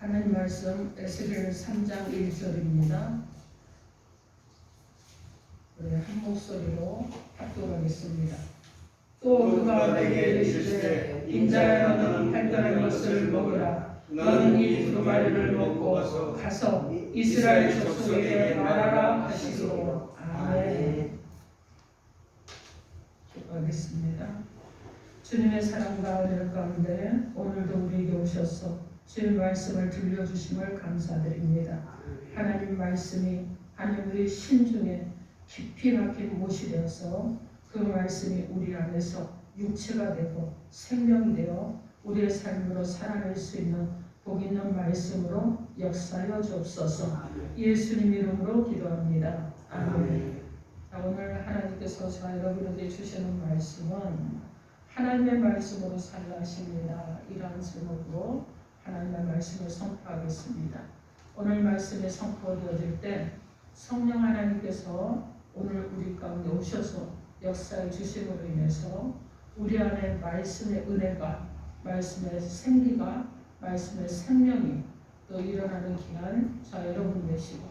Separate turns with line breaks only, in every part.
하나님 말씀 에스겔 3장 1절입니다. 우리 한 목소리로 합독하겠습니다. 또 그가 내게 이르시되 인자야 너는 발견한 것을 먹으라 너는 이 두루마리를 먹고 가서 이스라엘 족속에게 말하라 하시고 아멘 기도하겠습니다. 주님의 사랑과 은혜 가운데 오늘도 우리에게 오셔서 주의 말씀을 들려주심을 감사드립니다. 하나님 말씀이 하나님 우리 심중에 깊이 박힌 못이 되어서 그 말씀이 우리 안에서 육체가 되고 생명이 되어 우리의 삶으로 살아낼 수 있는 복 있는 말씀으로 역사하여 주옵소서 예수님 이름으로 기도합니다. 아멘. 자, 오늘 하나님께서 저 여러분에게 주시는 말씀은 하나님의 말씀으로 살라 하십니다. 이러한 제목으로 하나님의 말씀을 선포하겠습니다. 오늘 말씀이 선포되어질 때 성령 하나님께서 오늘 우리 가운데 오셔서 역사해 주심으로 인해서 우리 안에 말씀의 은혜가 말씀의 생기가 말씀의 생명이 또 일어나는 기간 자 여러분 되시고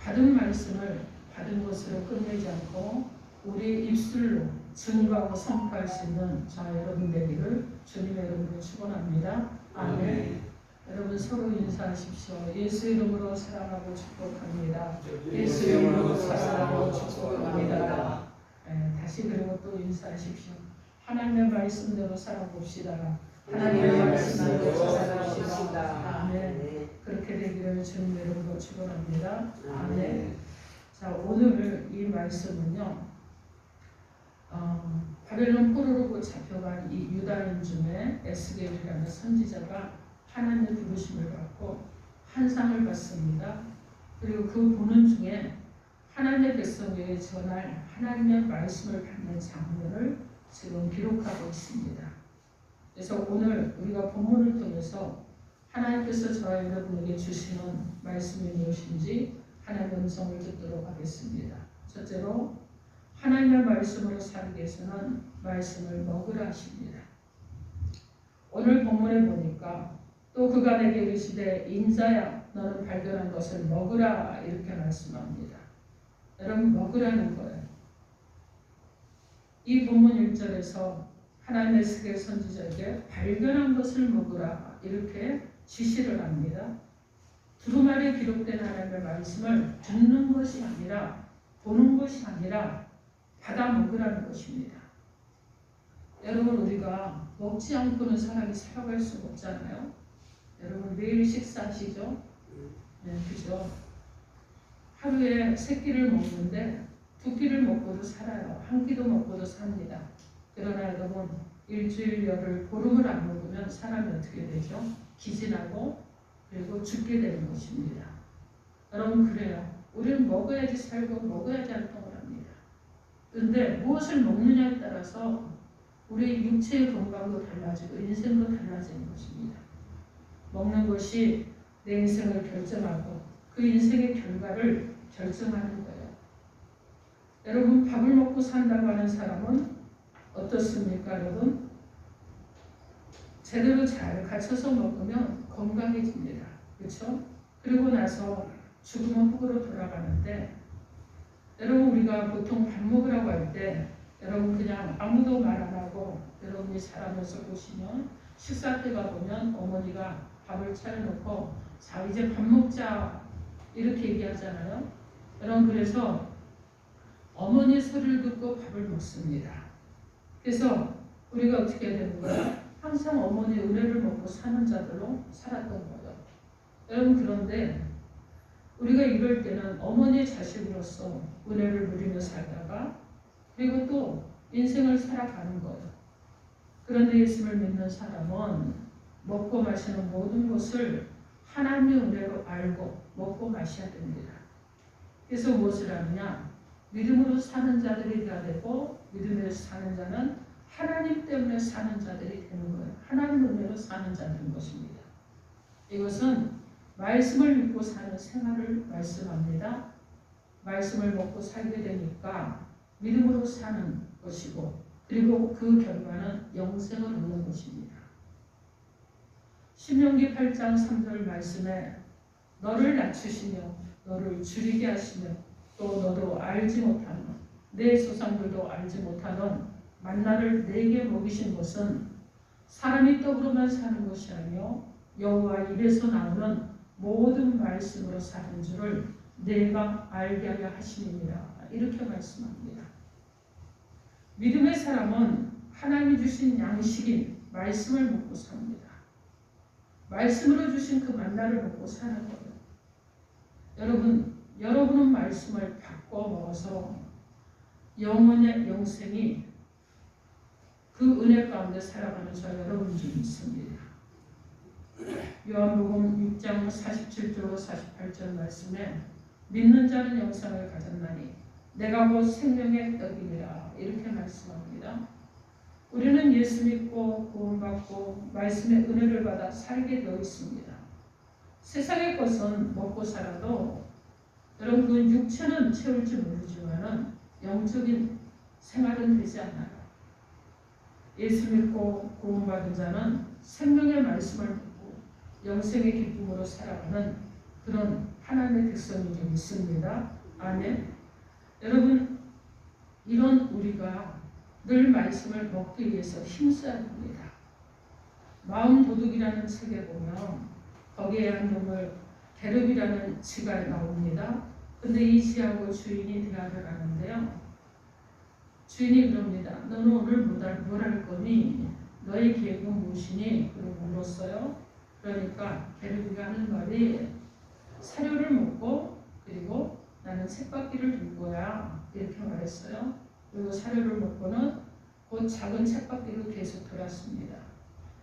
받은 말씀을 받은 것으로 끝내지 않고 우리 입술로 증거하고 선포할 수 있는 자 여러분 되기를 주님의 이름으로 축원합니다. 아멘. 여러분 서로 인사하십시오. 예수 이름으로 사랑하고 축복합니다. 예수 이름으로 사랑하고 축복합니다. 네, 다시 그리고 또 인사하십시오. 하나님의 말씀대로 살아봅시다. 하나님의 말씀대로 살아봅시다. 아멘. 그렇게 되기를 주님 이름으로 축원합니다. 아멘. 자 오늘 이 말씀은요. 어, 바벨론 포로로 잡혀간 이 유다인 중에 에스겔이라는 선지자가 하나님의 부르심을 받고 한 상을 받습니다. 그리고 그 보는 중에 하나님의 백성에게 전할 하나님의 말씀을 받는 장면을 지금 기록하고 있습니다. 그래서 오늘 우리가 본문을 통해서 하나님께서 저와 여러분에게 주시는 말씀이 무엇인지 하나님의 음성을 듣도록 하겠습니다. 첫째로 하나님의 말씀으로 살기 위해서는 말씀을 먹으라 하십니다. 오늘 본문에 보니까 또 그가 내게 이르시되 인자야 너는 발견한 것을 먹으라 이렇게 말씀합니다. 여러분 먹으라는 거예요. 이 본문 1절에서 하나님의 스게 선지자에게 발견한 것을 먹으라 이렇게 지시를 합니다. 두루마리에 기록된 하나님의 말씀을 듣는 것이 아니라 보는 것이 아니라 받아 먹으라는 것입니다. 여러분 우리가 먹지 않고는 사람이 살아갈 수가 없잖아요. 여러분 매일 식사하시죠? 네, 그죠? 하루에 세 끼를 먹는데 두 끼를 먹고도 살아요. 한 끼도 먹고도 삽니다. 그러나 여러분 일주일 열흘 보름을 안 먹으면 사람이 어떻게 되죠? 기진하고 그리고 죽게 되는 것입니다. 여러분 그래요. 우리는 먹어야지 살고 먹어야지 활 그런데 무엇을 먹느냐에 따라서 우리 육체의 건강도 달라지고 인생도 달라지는 것입니다. 먹는 것이 내 인생을 결정하고 그 인생의 결과를 결정하는 거예요. 여러분 밥을 먹고 산다고 하는 사람은 어떻습니까, 여러분? 제대로 잘 갖춰서 먹으면 건강해집니다. 그렇죠? 그리고 나서 죽으면 흙으로 돌아가는데 여러분 우리가 보통 밥 먹으라고 할 때 여러분 그냥 아무도 말 안 하고 여러분이 자라면서 보시면 식사 때 가 보면 어머니가 밥을 차려놓고 자 이제 밥 먹자 이렇게 얘기하잖아요. 여러분 그래서 어머니 소리를 듣고 밥을 먹습니다. 그래서 우리가 어떻게 해야 되는 거예요? 항상 어머니의 은혜를 먹고 사는 자들로 살았던 거예요. 여러분 그런데 우리가 이럴 때는 어머니의 자식으로서 은혜를 누리며 살다가 그리고 또 인생을 살아가는 거예요. 그런데 예수를 믿는 사람은 먹고 마시는 모든 것을 하나님의 은혜로 알고 먹고 마셔야 됩니다. 그래서 무엇을 하느냐? 믿음으로 사는 자들이 되어야 되고 믿음으로 사는 자는 하나님 때문에 사는 자들이 되는 거예요. 하나님 은혜로 사는 자들인 것입니다. 이것은 말씀을 믿고 사는 생활을 말씀합니다. 말씀을 먹고 살게 되니까 믿음으로 사는 것이고 그리고 그 결과는 영생을 얻는 것입니다. 신명기 8장 3절 말씀에 너를 낮추시며 너를 줄이게 하시며 또 너도 알지 못하는 내 조상들도 알지 못하는 만나를 내게 먹이신 것은 사람이 떡으로만 사는 것이 아니요 여호와 입에서 나오는 모든 말씀으로 사는 줄을 내가 알게 하려 하심이니라 이렇게 말씀합니다. 믿음의 사람은 하나님이 주신 양식인 말씀을 먹고 삽니다. 말씀으로 주신 그 만나를 먹고 사는 거예요. 여러분, 여러분은 말씀을 바꿔 먹어서 영혼의 영생이 그 은혜 가운데 살아가는 저 여러분 중 있습니다. 요한복음 6장 47절 48절 말씀에 믿는 자는 영생을 가졌나니 내가 곧 생명의 떡이니라 이렇게 말씀합니다. 우리는 예수 믿고 구원받고 말씀의 은혜를 받아 살게 되어 있습니다. 세상의 것은 먹고 살아도 여러분 그 육체는 채울지 모르지만은 영적인 생활은 되지 않아요. 예수 믿고 구원받은 자는 생명의 말씀을 영생의 기쁨으로 살아가는 그런 하나님의 백성이 좀 있습니다. 아멘. 여러분 이런 우리가 늘 말씀을 먹기 위해서 힘써야 합니다. 마음 도둑이라는 책에 보면 거기에 한 놈을 게르비라는 지가 나옵니다. 근데 이 지하고 주인이 대화를 하는데요. 주인이 그럽니다. 너는 오늘 뭘 할 거니? 너의 계획은 무엇이니? 그러고 물었어요. 그러니까 게르비가 하는 말이 사료를 먹고 그리고 나는 책받기를 들 거야. 이렇게 말했어요. 그리고 사료를 먹고는 곧 작은 책받기로 계속 돌았습니다.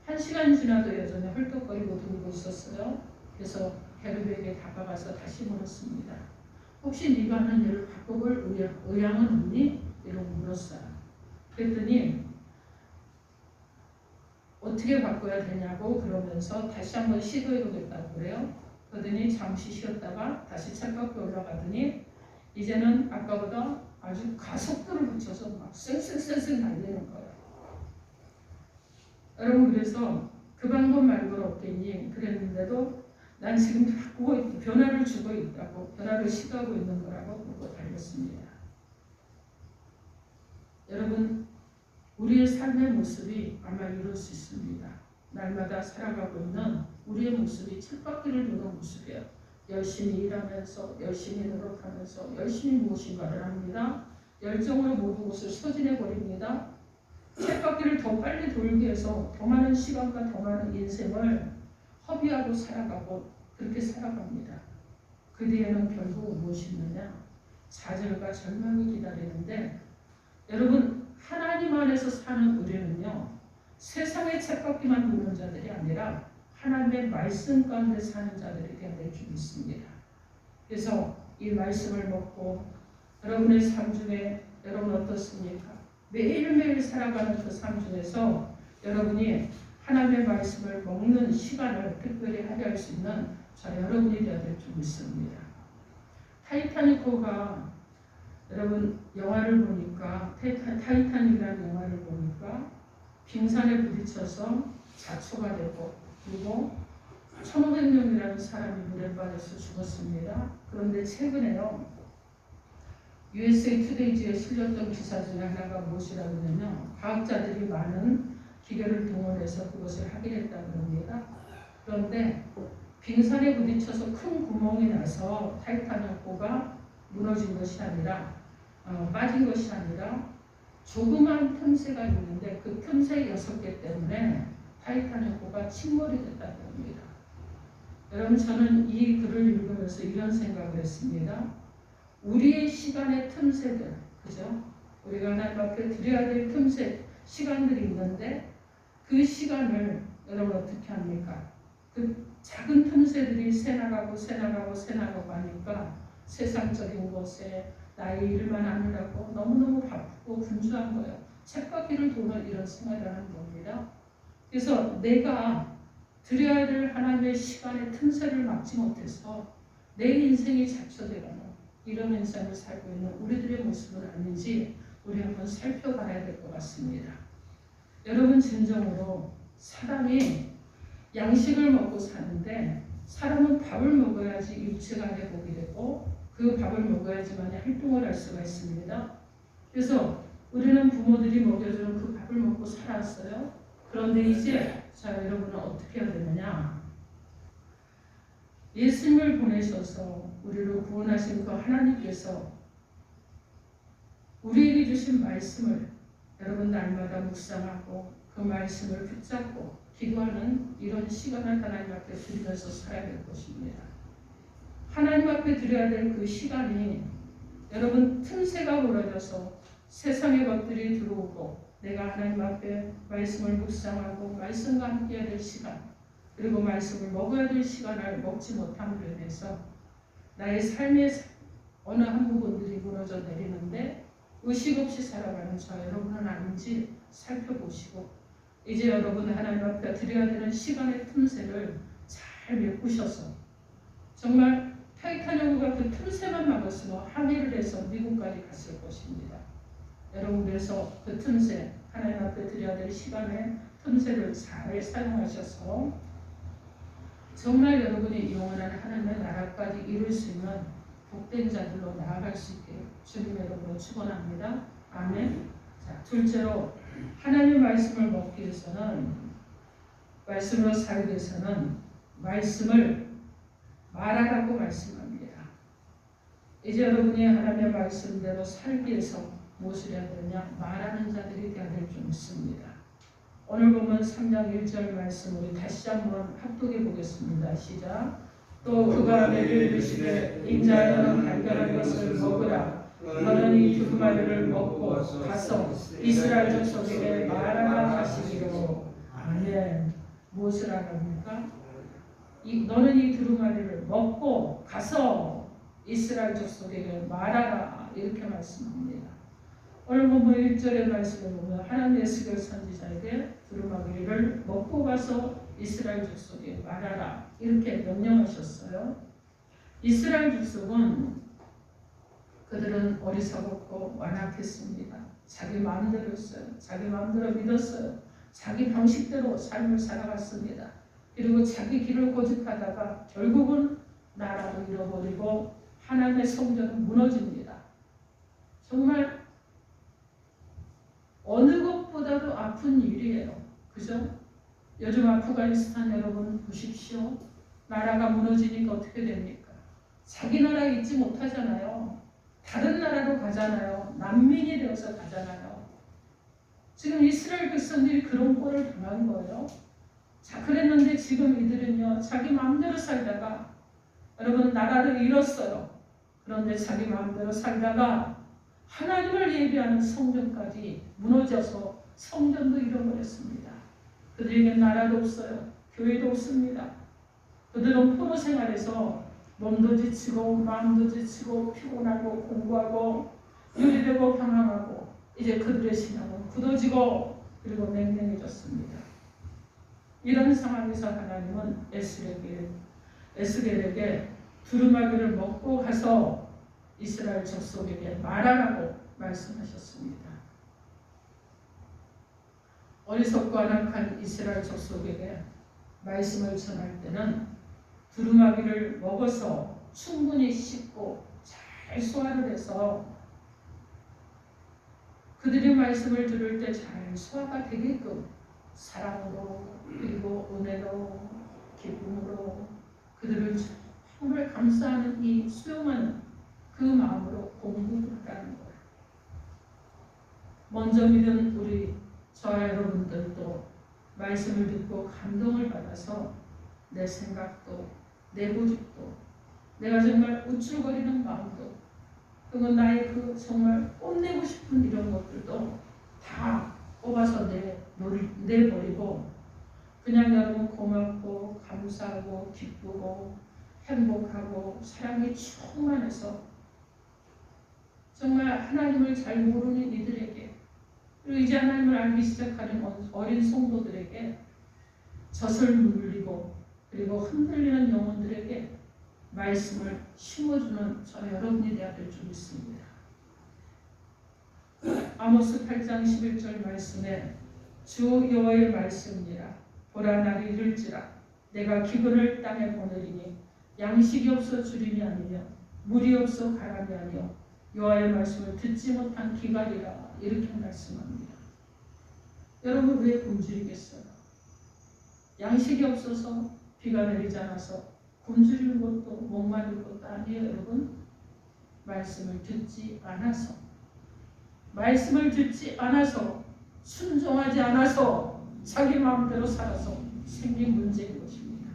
한 시간 지나도 여전히 헐떡거리고 돌고 있었어요. 그래서 게르비에게 다가가서 다시 물었습니다. 혹시 네가 하는 일을 바꿔볼 의향은 없니? 이러고 물었어요. 그랬더니 어떻게 바꿔야 되냐고 그러면서 다시 한번 시도해보겠다고 그래요. 그러더니 잠시 쉬었다가 다시 책밖에 올라가더니 이제는 아까보다 아주 가속도를 붙여서 막 쌩쌩쌩쌩 달리는 거예요. 여러분 그래서 그 방법 말고는 없겠니? 그랬는데도 난 지금 바꾸고 있, 변화를 주고 있다고 변화를 시도하고 있는 거라고 보고 달렸습니다. 여러분 우리의 삶의 모습이 아마 이럴 수 있습니다. 날마다 살아가고 있는 우리의 모습이 쳇바퀴를 도는 모습이에요. 열심히 일하면서 열심히 노력하면서 열심히 무엇인가를 합니다. 열정으로 모든 것을 소진해 버립니다. 쳇바퀴를 더 빨리 돌기 위해서 더 많은 시간과 더 많은 인생을 허비하고 살아가고 그렇게 살아갑니다. 그 뒤에는 결국 무엇이 있느냐? 좌절과 절망이 기다리는데 여러분 하나님 안에서 사는 우리는요 세상의 책받기만 보는 자들이 아니라 하나님의 말씀 가운데 사는 자들이 되어야 줄 있습니다. 그래서 이 말씀을 먹고 여러분의 삶 중에 여러분 어떻습니까? 매일매일 살아가는 그 삶 중에서 여러분이 하나님의 말씀을 먹는 시간을 특별히 할애할 수 있는 저 여러분이 되어야 될 줄 믿습니다. 타이타닉호가 여러분 영화를 보니까 타이타닉이라는 영화를 보니까 빙산에 부딪혀서 자초가 되고 그리고 1500명이라는 사람이 물에 빠져서 죽었습니다. 그런데 최근에요. USA 투데이지에 실렸던 기사 중에 하나가 무엇이라고 하냐면 과학자들이 많은 기계를 동원해서 그것을 확인했다고 합니다. 그런데 빙산에 부딪혀서 큰 구멍이 나서 타이타닉호가 무너진 것이 아니라 어, 빠진 것이 아니라 조그만 틈새가 있는데 그 틈새 여섯 개 때문에 타이타닉호가 침몰이 됐다고 합니다. 여러분 저는 이 글을 읽으면서 이런 생각을 했습니다. 우리의 시간의 틈새들, 그죠? 우리가 하나님 앞에 드려야 될 틈새, 시간들이 있는데 그 시간을 여러분 어떻게 합니까? 그 작은 틈새들이 새나가고 새나가고 새나가고 세상적인 것에 나의 일만 하느라고 너무너무 바쁘고 분주한 거예요. 책바퀴를 도는 이런 생활을 하는 겁니다. 그래서 내가 드려야 될 하나님의 시간의 틈새를 막지 못해서 내 인생이 잡초되가는 이런 인생을 살고 있는 우리들의 모습은 아닌지 우리 한번 살펴봐야 될 것 같습니다. 여러분 진정으로 사람이 양식을 먹고 사는데 사람은 밥을 먹어야지 육체가 회복이 되고 그 밥을 먹어야지만 활동을 할 수가 있습니다. 그래서 우리는 부모들이 먹여주는 그 밥을 먹고 살았어요. 그런데 이제 자 여러분은 어떻게 해야 되느냐? 예수님을 보내셔서 우리를 구원하신 그 하나님께서 우리에게 주신 말씀을 여러분 날마다 묵상하고 그 말씀을 붙잡고 기도하는 이런 시간을 하나님 앞에 드리면서 살아야 될 것입니다. 하나님 앞에 드려야 될 그 시간이 여러분 틈새가 벌어져서 세상의 것들이 들어오고 내가 하나님 앞에 말씀을 묵상하고 말씀과 함께해야 될 시간 그리고 말씀을 먹어야 될 시간을 먹지 못함으로 인해서 나의 삶의 어느 한 부분들이 무너져 내리는데 의식 없이 살아가는 저 여러분은 아닌지 살펴보시고 이제 여러분 하나님 앞에 드려야 되는 시간의 틈새를 잘 메꾸셔서 정말 타이타닉호가 그 틈새만 막았으면 항해를 해서 미국까지 갔을 것입니다. 여러분 그래서 그 틈새 하나님 앞에 드려야 될 시간의 틈새를 잘 사용하셔서 정말 여러분이 영원한 하나님의 나라까지 이룰 수 있는 복된 자들로 나아갈 수 있게 주님 여러분을 축원합니다. 아멘. 자, 둘째로 하나님의 말씀을 먹기 위해서는 말씀으로 살기 위해서는 말씀을 말하라고 말씀합니다. 이제 여러분이 하나님의 말씀대로 살기 위해서 무엇을 해야 되느냐? 말하는 자들이 되어야 될 줄 믿습니다. 오늘 보면 3장 1절 말씀 우리 다시 한번 합독해 보겠습니다. 시작. 또 그가 내게 이르시되 인자여는 발견한 것을 먹으라. 너는 이 두루마리를 먹고 가서 이스라엘 족속에게 말하라 하시기로. 아멘. 무엇을 하랍니까? 이, 너는 이 두루마리를 먹고 가서 이스라엘 족속에게 말하라 이렇게 말씀합니다. 오늘 본문 1절의 말씀을 보면 하나님 에스겔 선지자에게 두루마리를 먹고 가서 이스라엘 족속에 말하라 이렇게 명령하셨어요. 이스라엘 족속은 그들은 어리석었고 완악했습니다. 자기 마음대로 했어요. 자기 마음대로 믿었어요. 자기 방식대로 삶을 살아갔습니다. 그리고 자기 길을 고집하다가 결국은 나라를 잃어버리고 하나님의 성전은 무너집니다. 정말 어느 것보다도 아픈 일이에요. 그죠? 요즘 아프가니스탄 여러분 보십시오. 나라가 무너지니까 어떻게 됩니까? 자기 나라에 있지 못하잖아요. 다른 나라로 가잖아요. 난민이 되어서 가잖아요. 지금 이스라엘 백성들이 그런 꼴을 당한 거예요. 자, 그랬는데 지금 이들은요, 자기 마음대로 살다가, 여러분, 나라를 잃었어요. 그런데 자기 마음대로 살다가, 하나님을 예비하는 성전까지 무너져서 성전도 잃어버렸습니다. 그들에겐 나라도 없어요. 교회도 없습니다. 그들은 포로 생활에서 몸도 지치고 마음도 지치고 피곤하고 공부하고 유리되고 방황하고 이제 그들의 신앙은 굳어지고 그리고 냉랭해졌습니다. 이런 상황에서 하나님은 에스겔에게 에스겔에게 두루마기를 먹고 가서 이스라엘 족속에게 말하라고 말씀하셨습니다. 어리석고 안악한 이스라엘 족속에게 말씀을 전할 때는 두루마기를 먹어서 충분히 씻고 잘 소화를 해서 그들의 말씀을 들을 때 잘 소화가 되게끔 사랑으로 그리고 은혜로 기쁨으로 그들을 정말 감사하는 이 수용하는 그 마음으로 공부를 하라는 거예요. 먼저 믿은 우리 저와 여러분들도 말씀을 듣고 감동을 받아서 내 생각도 내 고집도 내가 정말 우쭐거리는 마음도 그리고 나의 그 정말 뽐내고 싶은 이런 것들도 다 뽑아서 내, 내버리고 그냥 여러분 고맙고 감사하고 기쁘고 행복하고 사랑이 충만해서 정말 하나님을 잘 모르는 이들에게 그리고 이제 하나님을 알기 시작하는 어린 성도들에게 젖을 물리고 그리고 흔들리는 영혼들에게 말씀을 심어주는 저 여러분이 되어야 될 줄 믿습니다. 아모스 8장 11절 말씀에 주 여호와의 말씀이라. 보라 날이 이를지라. 내가 기근을 땅에 보내리니 양식이 없어 주림이 아니며 물이 없어 가람이 아니요 여호와의 말씀을 듣지 못한 기갈이라 이렇게 말씀합니다. 여러분 왜 굶주리겠어요? 양식이 없어서 비가 내리지 않아서 굶주리는 것도 목마를 것도 아니에요 여러분. 말씀을 듣지 않아서. 말씀을 듣지 않아서 순종하지 않아서 자기 마음대로 살아서 생긴 문제인 것입니다.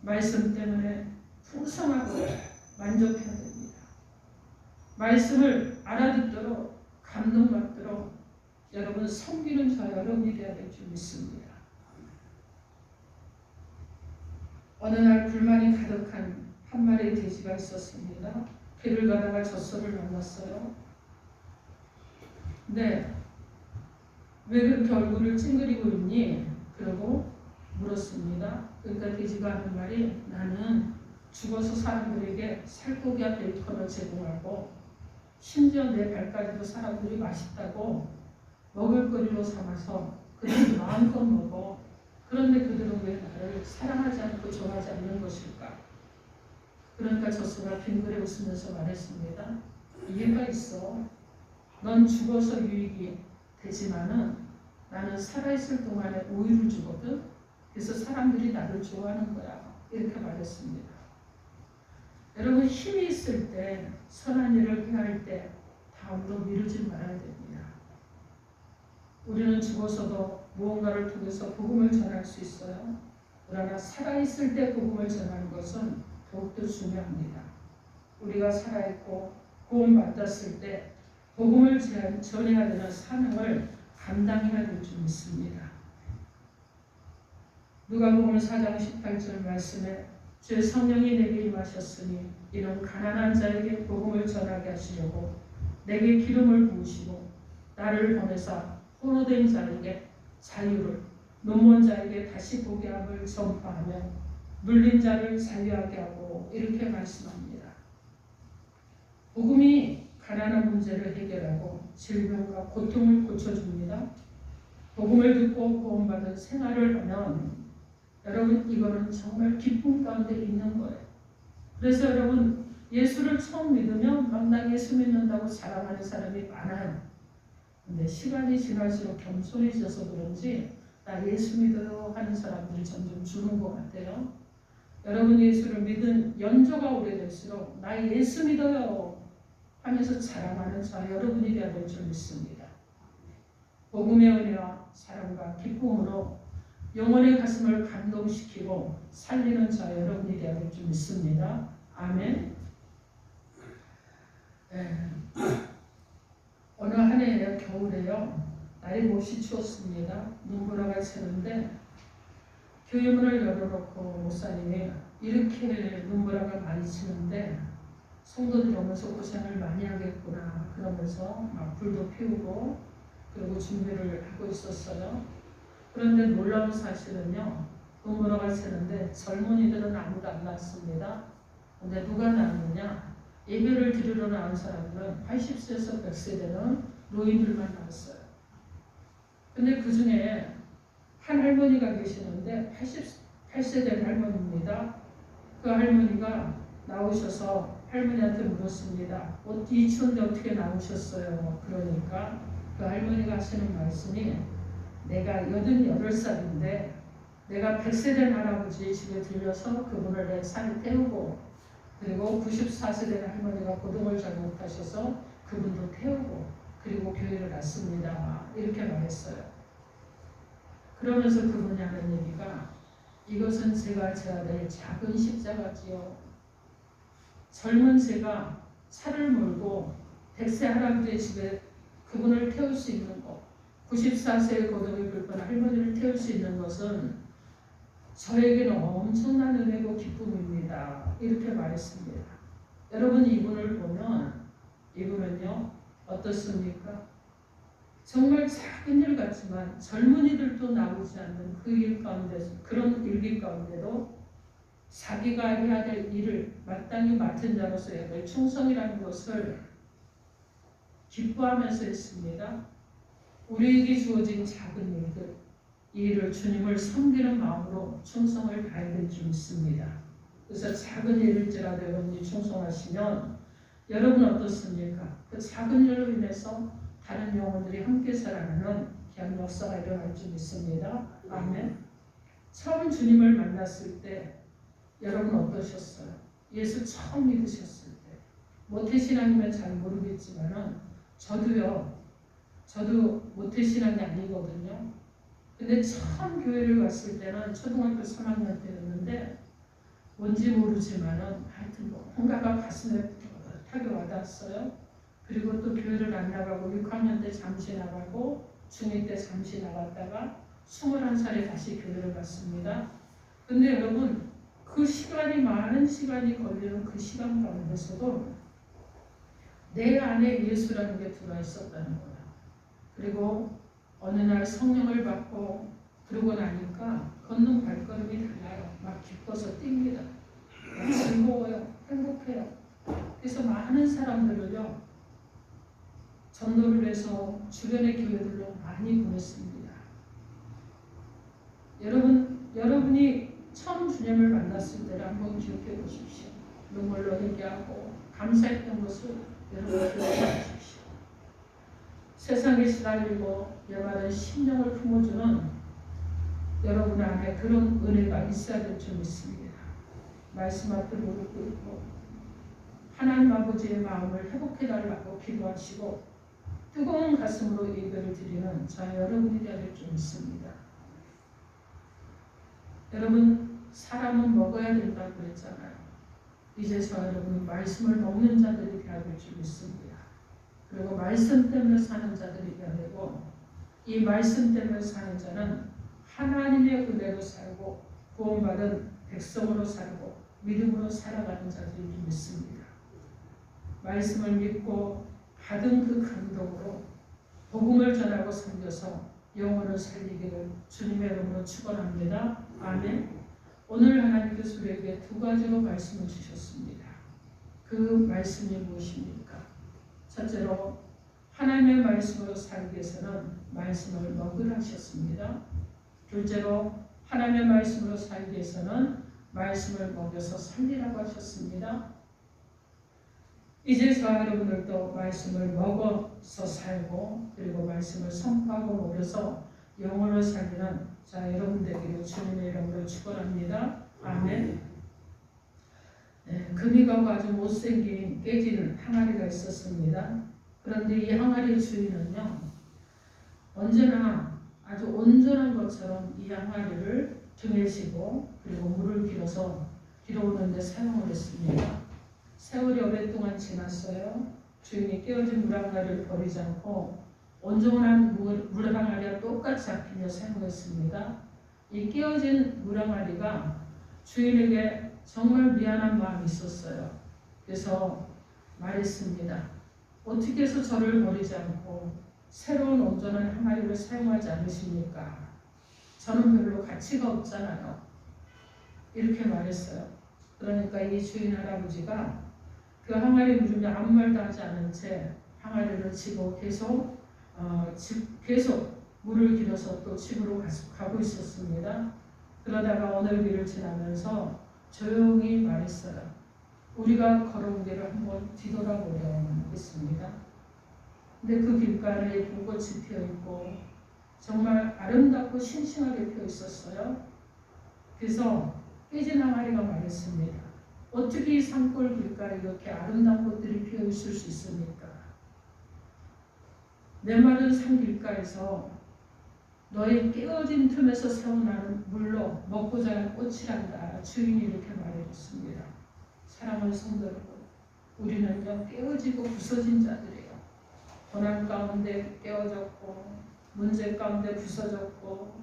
말씀 때문에 풍성하고 만족해야 됩니다. 말씀을 알아듣도록 감동받도록 여러분 섬기는 저 여러분이 되어야 될 줄 믿습니다. 어느 날 불만이 가득한 한 마리의 돼지가 있었습니다. 길을 가다가 젖소를 만났어요. 네. 왜 그렇게 얼굴을 찡그리고 있니? 그러고 물었습니다. 그러니까 돼지가 하는 말이 나는 죽어서 사람들에게 살코기와 베이컨을 제공하고 심지어 내 발까지도 사람들이 맛있다고 먹을거리로 삼아서 그들이 마음껏 먹어. 그런데 그들은 왜 나를 사랑하지 않고 좋아하지 않는 것일까? 그러니까 저수가 빙그레 웃으면서 말했습니다. 이해가 있어. 넌 죽어서 유익이 되지만은 나는 살아있을 동안에 오유를 주거든. 그래서 사람들이 나를 좋아하는 거야. 이렇게 말했습니다. 여러분 힘이 있을 때 선한 일을 행할 때 다음으로 미루지 말아야 됩니다. 우리는 죽어서도 무언가를 통해서 복음을 전할 수 있어요. 그러나 살아있을 때 복음을 전하는 것은 더욱더 중요합니다. 우리가 살아있고 구원받았을 때 복음을 전해야 되는 사명을 감당해야 될 줄 믿습니다. 누가복음 4장 18절 말씀에 주 성령이 내게 임하셨으니 이는 가난한 자에게 복음을 전하게 하시려고 내게 기름을 부으시고 나를 보내사 포로된 자에게 자유를 눈먼 자에게 다시 보게 함을 전파하며 물린 자를 자유하게 하고 이렇게 말씀합니다. 복음이 가난한 문제를 질병과 고통을 고쳐줍니다. 복음을 듣고 구원받은 생활을 하면 여러분 이거는 정말 기쁨 가운데 있는 거예요. 그래서 여러분 예수를 처음 믿으면 막나 예수 믿는다고 자랑하는 사람이 많아요. 근데 시간이 지날수록 겸손해져서 그런지 나 예수 믿어요 하는 사람들이 점점 주는 것 같아요. 여러분 예수를 믿은 연조가 오래될수록 나 예수 믿어요 하면서 자랑하는 자 여러분이 되어야 될 줄 믿습니다. 복음의 은혜와 사랑과 기쁨으로 영혼의 가슴을 감동시키고 살리는 자 여러분이 되어야 될 줄 믿습니다. 아멘. 네. 어느 한 해에 겨울에요. 날이 몹시 추웠습니다. 눈보라가 새는데 교회 문을 열어놓고 목사님이 이렇게 눈보라가 많이 치는데 성도들이 오면서 고생을 많이 하겠구나 그러면서 막 불도 피우고 그리고 준비를 하고 있었어요. 그런데 놀라운 사실은요. 눈보라가 새는데 젊은이들은 아무도 안 났습니다. 근데 누가 나왔느냐? 예배를 드리러 나온 사람들은 80세에서 100세 되는 노인들만 나왔어요. 근데 그 중에 한 할머니가 계시는데 88세 된 할머니입니다. 그 할머니가 나오셔서 할머니한테 물었습니다. 이 추운데 어떻게 나오셨어요? 그러니까 그 할머니가 하시는 말씀이 내가 88살인데 내가 100세 된 할아버지 집에 들려서 그분을 내 산에 태우고 그리고 94세 된 할머니가 고동을 잘못하셔서 그분도 태우고 그리고 교회를 갔습니다. 이렇게 말했어요. 그러면서 그분이 하는 얘기가 이것은 제가 져야 될 작은 십자가지요. 젊은 제가 차를 몰고 100세 할아버지의 집에 그분을 태울 수 있는 것, 94세의 고동이 불편 할머니를 태울 수 있는 것은 저에게는 엄청난 은혜고 기쁨입니다. 이렇게 말했습니다. 여러분 이분을 보면 이분은요 어떻습니까? 정말 작은 일 같지만 젊은이들도 나오지 않는 그 일 가운데 그런 일기 가운데도 자기가 해야 될 일을 마땅히 맡은 자로서 해야 될 충성이라는 것을 기뻐하면서 했습니다. 우리에게 주어진 작은 일들 이 일을 주님을 섬기는 마음으로 충성을 다해야 될줄 믿습니다. 그래서 작은 일일지라도 여러분이 충성하시면 여러분 어떻습니까? 그 작은 일로 인해서 다른 영혼들이 함께 살아가는 귀한 역사가 일어날 줄 믿습니다. 아멘. 처음 주님을 만났을 때 여러분 어떠셨어요? 예수 처음 믿으셨을 때 모태신앙이면 잘 모르겠지만은 저도요. 저도 모태신앙이 아니거든요. 근데 처음 교회를 갔을 때는 초등학교 3학년 때였는데 뭔지 모르지만은 하여튼 뭔가가 가슴에 타게 와닿았어요. 그리고 또 교회를 안 나가고 6학년 때 잠시 나가고 중2 때 잠시 나갔다가 21살에 다시 교회를 갔습니다. 근데 여러분 그 시간이 많은 시간이 걸리는 그 시간 가운데서도 내 안에 예수라는 게 들어와 있었다는 거야. 그리고 어느 날 성령을 받고 그러고 나니까 걷는 발걸음이 달라요. 막 기뻐서 뜁니다. 막 즐거워요. 행복해요. 그래서 많은 사람들을요. 전도를 해서 주변의 교회들로 많이 보냈습니다. 여러분, 여러분이 처음 주님을 만났을 때를 한번 기억해 보십시오. 눈물로 얘기하고 감사했던 것을 여러분 기억해 보십시오. 세상에 시달리고 여마른 심령을 품어주는 여러분 안에 그런 은혜가 있어야 될 줄 믿습니다. 말씀 앞에 무릎 꿇고 하나님 아버지의 마음을 회복해 달라고 기도하시고 뜨거운 가슴으로 예배를 드리는 저 여러분이 되어야 될 줄 믿습니다. 여러분 사람은 먹어야 된다고 그랬잖아요. 이제 저 여러분 말씀을 먹는 자들이 되어야 될 줄 믿습니다. 그리고 말씀 때문에 사는 자들이 되어야 되고 이 말씀 때문에 사는 자는 하나님의 은혜로 살고 구원받은 백성으로 살고 믿음으로 살아가는 자들이 줄 믿습니다. 말씀을 믿고 받은 그 감동으로 복음을 전하고 섬겨서 영혼을 살리기를 주님의 이름으로 축원합니다. 아멘. 오늘 하나님께서 우리에게 두 가지로 말씀을 주셨습니다. 그 말씀이 무엇입니까? 첫째로 하나님의 말씀으로 살기 위해서는 말씀을 먹으라 하셨습니다. 둘째로 하나님의 말씀으로 살기 위해서는 말씀을 먹여서 살리라고 하셨습니다. 이제 저 여러분들도 말씀을 먹어서 살고 그리고 말씀을 선포하고 먹여서 영혼을 살리는 자 여러분 되기를 주님의 이름으로 축원합니다. 아멘. 네, 금이가고 아주 못생긴 깨진 항아리가 있었습니다. 그런데 이 항아리 주인은요 언제나 아주 온전한 것처럼 이 항아리를 등에 지고 그리고 물을 길어서 길어오는데 사용을 했습니다. 세월이 오랫동안 지났어요. 주인이 깨어진 물항아리를 버리지 않고 온전한 물- 물항아리와 똑같이 아끼며 사용했습니다. 이 깨어진 물항아리가 주인에게 정말 미안한 마음이 있었어요. 그래서 말했습니다. 어떻게 해서 저를 버리지 않고 새로운 온전한 항아리를 사용하지 않으십니까? 저는 별로 가치가 없잖아요. 이렇게 말했어요. 그러니까 이 주인 할아버지가 그 항아리 물음에 아무 말도 하지 않은 채 항아리를 치고 계속 어, 집, 계속 물을 길어서 또 집으로 가, 가고 있었습니다. 그러다가 어느 길을 지나면서 조용히 말했어요. 우리가 걸어온 길을 한번 뒤돌아보려겠습니다. 근데 그 길가에 예쁜 꽃이 피어 있고 정말 아름답고 싱싱하게 피어 있었어요. 그래서 깨진 항아리가 말했습니다. 어떻게 이 산골 길가에 이렇게 아름다운 꽃들이 피어 있을 수 있습니까? 메마른 산 길가에서 너의 깨어진 틈에서 새어나는 물로 먹고 자란 꽃이란다. 주인이 이렇게 말해줬습니다. 사랑하는 성도 여러분, 우리는요 깨어지고 부서진 자들이에요. 고난 가운데 깨어졌고 문제 가운데 부서졌고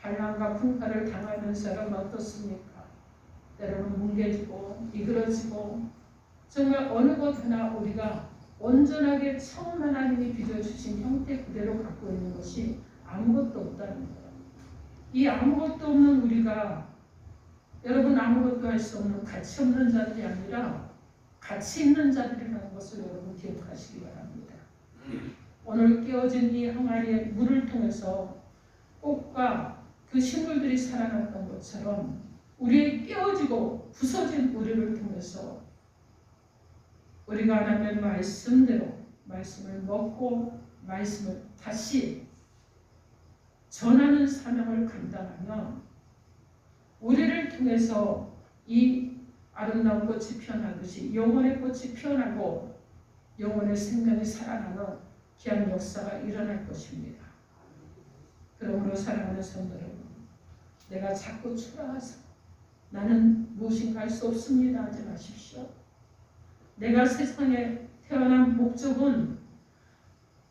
반란과 풍파를 당하면서 여러분 어떻습니까? 때로는 뭉개지고 이그러지고 정말 어느 것 하나 우리가 온전하게 처음 하나님이 빚어주신 형태 그대로 갖고 있는 것이 아무것도 없다는 거예요. 이 아무것도 없는 우리가 여러분 아무것도 할 수 없는 가치 없는 자들이 아니라 가치 있는 자들이라는 것을 여러분 기억하시기 바랍니다. 오늘 깨어진 이 항아리의 물을 통해서 꽃과 그 식물들이 살아났던 것처럼 우리의 깨어지고 부서진 우리를 통해서 우리가 하나님의 말씀대로 말씀을 먹고 말씀을 다시 전하는 사명을 감당하면 우리를 통해서 이 아름다운 꽃이 피어나듯이 영혼의 꽃이 피어나고 영혼의 생명이 살아나는 귀한 역사가 일어날 것입니다. 그러므로 사랑하는 성도 여러분, 내가 자꾸 초라해서 나는 무엇인가 할 수 없습니다 하지 마십시오. 내가 세상에 태어난 목적은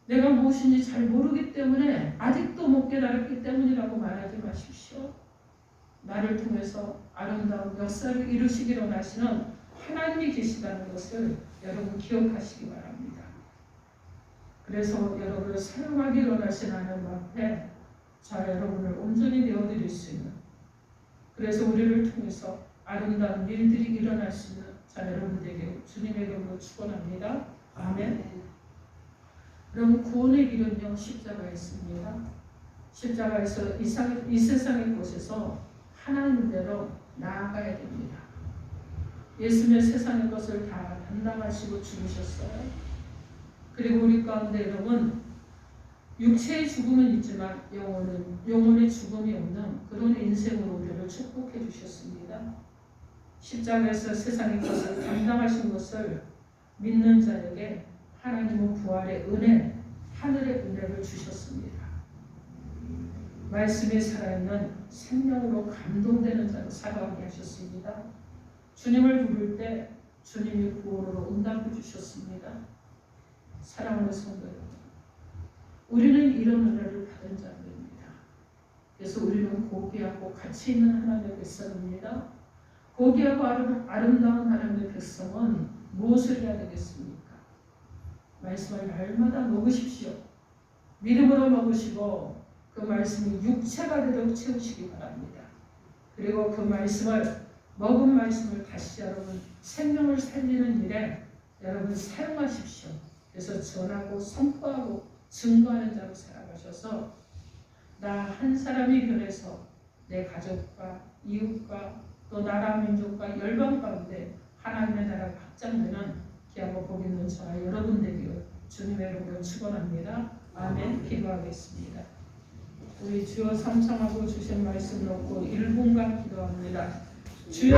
내가 무엇인지 잘 모르기 때문에 아직도 못 깨달았기 때문이라고 말하지 마십시오. 나를 통해서 아름다운 역사를 이루시기로 하시는 하나님이 계시다는 것을 여러분 기억하시기 바랍니다. 그래서 여러분을 사용하기로 하신 하나님 앞에 자 여러분을 온전히 내어드릴 수 있는 그래서 우리를 통해서 아름다운 일들이 일어날 수 있는 자 여러분에게 주님의 이름으로 축원합니다. 아멘. 그럼 구원의 길은요 십자가에 있습니다. 십자가에서 이, 상, 이 세상의 곳에서 하나님대로 나아가야 됩니다. 예수님의 세상의 것을 다 담당하시고 죽으셨어요. 그리고 우리 가운데 여러분 육체의 죽음은 있지만 영혼은 영혼의 죽음이 없는 그런 인생으로 우리를 축복해 주셨습니다. 십자가에서 세상의 것을 감당하신 것을 믿는 자에게 하나님은 부활의 은혜, 하늘의 은혜를 주셨습니다. 말씀이 살아있는 생명으로 감동되는 자로 살아가게 하셨습니다. 주님을 부를 때 주님이 구원으로 응답해 주셨습니다. 사랑하는 성도 여러분, 우리는 이런 은혜를 받은 자들입니다. 그래서 우리는 고귀하고 가치 있는 하나님의 백성입니다. 고귀하고 아름, 아름다운 하나님의 백성은 무엇을 해야 되겠습니까? 말씀을 날마다 먹으십시오. 믿음으로 먹으시고 그 말씀이 육체가 되도록 채우시기 바랍니다. 그리고 그 말씀을 먹은 말씀을 다시 여러분 생명을 살리는 일에 여러분 사용하십시오. 그래서 전하고 선포하고 증거하는 자로 살아가셔서 나 한 사람이 변해서 내 가족과 이웃과 또 나라 민족과 열방 가운데 하나님의 나라가 확장되는 귀하고 복 있는 저와 여러분 되기를 주님의 이름으로 축원합니다. 아멘. 기도하겠습니다. 우리 주여 삼창하고 주신 말씀 놓고 1분간 기도합니다. 주여